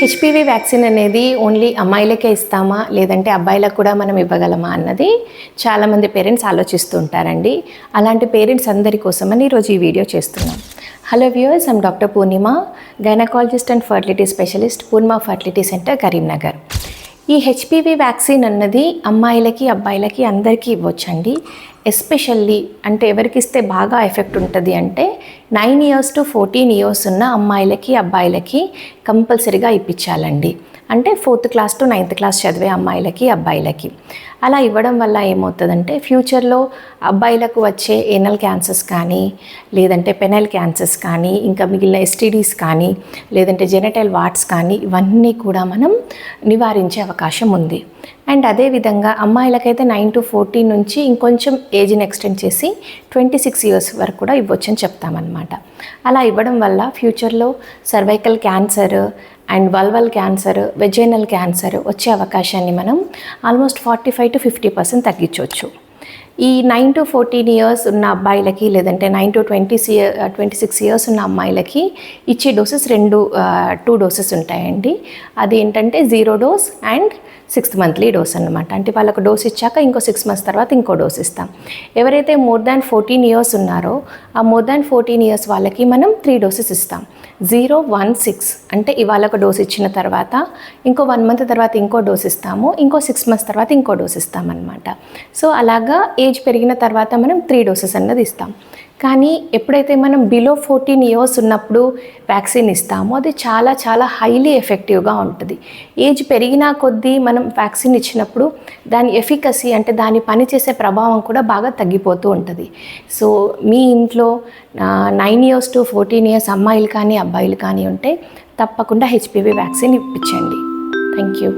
HPV vaccine అనేది only అమ్మాయిలకే ఇస్తామా? లేదంటే అబ్బాయిలకు కూడా మనం ఇవ్వగలమా అన్నది చాలామంది పేరెంట్స్ ఆలోచిస్తూ ఉంటారండి. అలాంటి పేరెంట్స్ అందరి కోసమని ఈరోజు ఈ వీడియో చేస్తున్నాం. Hello viewers I'm doctor Purnima gynaecologist and fertility specialist Purnima fertility centre Karimnagar ఈ హెచ్పివి వ్యాక్సిన్ అన్నది అమ్మాయిలకి అబ్బాయిలకి అందరికీ ఇవ్వచ్చండి. ఎస్పెషల్లీ అంటే ఎవరికి ఇస్తే బాగా ఎఫెక్ట్ ఉంటుంది అంటే nine years to fourteen years ఉన్న అమ్మాయిలకి అబ్బాయిలకి కంపల్సరిగా ఇప్పించాలండి. అంటే fourth class to ninth class చదివే అమ్మాయిలకి అబ్బాయిలకి. అలా ఇవ్వడం వల్ల ఏమవుతుందంటే ఫ్యూచర్లో అబ్బాయిలకు వచ్చే ఏనల్ క్యాన్సర్స్ కానీ లేదంటే పెనల్ క్యాన్సర్స్ కానీ ఇంకా మిగిలిన ఎస్టీడీస్ కానీ లేదంటే జెనటల్ వాట్స్ కానీ ఇవన్నీ కూడా మనం నివారించే అవకాశం ఉంది. అండ్ అదేవిధంగా అమ్మాయిలకైతే నైన్ టు ఫోర్టీన్ నుంచి ఇంకొంచెం ఏజ్ని ఎక్స్టెండ్ చేసి ట్వంటీ సిక్స్ ఇయర్స్ వరకు కూడా ఇవ్వచ్చని చెప్తామన్నమాట. అలా ఇవ్వడం వల్ల ఫ్యూచర్లో cervical cancer and vulval cancer vaginal cancer వచ్చే అవకాశాన్ని మనం almost forty five to fifty percent తగ్గించవచ్చు. ఈ నైన్ టు ఫోర్టీన్ ఇయర్స్ ఉన్న అబ్బాయిలకి లేదంటే nine to twenty twenty six years ఉన్న అమ్మాయిలకి ఇచ్చే డోసెస్ రెండు uh, టూ డోసెస్ ఉంటాయండి. అది ఏంటంటే zero dose and sixth monthly dose అనమాట అంటే వాళ్ళకు డోస్ ఇచ్చాక ఇంకో సిక్స్ మంత్స్ తర్వాత ఇంకో డోస్ ఇస్తాం. ఎవరైతే మోర్ దాన్ ఫోర్టీన్ ఇయర్స్ ఉన్నారో ఆ మోర్ దాన్ ఫోర్టీన్ ఇయర్స్ వాళ్ళకి మనం త్రీ డోసెస్ ఇస్తాం. జీరో వన్ సిక్స్ అంటే ఇవాళ ఒక డోస్ ఇచ్చిన తర్వాత ఇంకో వన్ మంత్ తర్వాత ఇంకో డోస్ ఇస్తాము. ఇంకో సిక్స్ మంత్స్ తర్వాత ఇంకో డోస్ ఇస్తామన్నమాట. సో అలాగా ఏజ్ పెరిగిన తర్వాత మనం త్రీ డోసెస్ అన్నది ఇస్తాం. కానీ ఎప్పుడైతే మనం బిలో ఫోర్టీన్ ఇయర్స్ ఉన్నప్పుడు వ్యాక్సిన్ ఇస్తామో అది చాలా చాలా హైలీ ఎఫెక్టివ్గా ఉంటుంది. ఏజ్ పెరిగినా కొద్దీ మనం వ్యాక్సిన్ ఇచ్చినప్పుడు దాని ఎఫికసీ అంటే దాని పనిచేసే ప్రభావం కూడా బాగా తగ్గిపోతూ ఉంటుంది. సో మీ ఇంట్లో nine years to fourteen years అమ్మాయిలు కానీ అబ్బాయిలు కానీ ఉంటే తప్పకుండా హెచ్పివి వ్యాక్సిన్ ఇప్పించండి. Thank you